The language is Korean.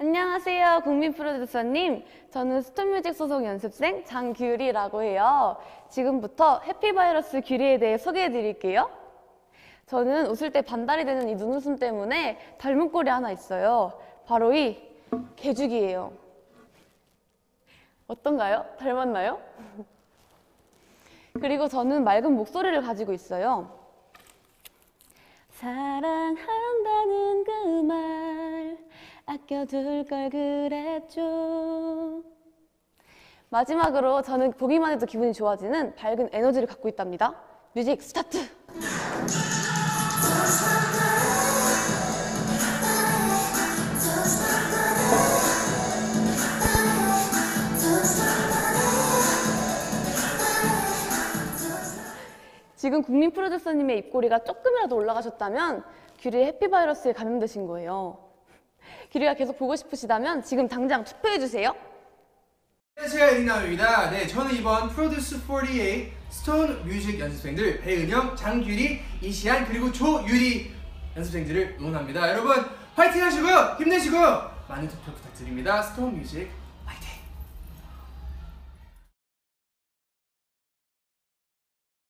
안녕하세요, 국민 프로듀서님. 저는 스톤뮤직 소속 연습생 장규리라고 해요. 지금부터 해피바이러스 규리에 대해 소개해 드릴게요. 저는 웃을 때 반달이 되는 이 눈웃음 때문에 닮은 꼴이 하나 있어요. 바로 이 개죽이에요. 어떤가요? 닮았나요? 그리고 저는 맑은 목소리를 가지고 있어요. 아껴둘 걸 그랬죠. 마지막으로 저는 보기만 해도 기분이 좋아지는 밝은 에너지를 갖고 있답니다. 뮤직 스타트! 지금 국민 프로듀서님의 입꼬리가 조금이라도 올라가셨다면 규리의 해피바이러스에 감염되신 거예요. 규리가 계속 보고 싶으시다면 지금 당장 투표해주세요. 안녕하세요 이나우입니다. 네, 저는 이번 프로듀스 48 스톤 뮤직 연습생들 배은영, 장규리, 이시안 그리고 조유리 연습생들을 응원합니다. 여러분 화이팅 하시고요, 힘내시고요, 많은 투표 부탁드립니다. 스톤 뮤직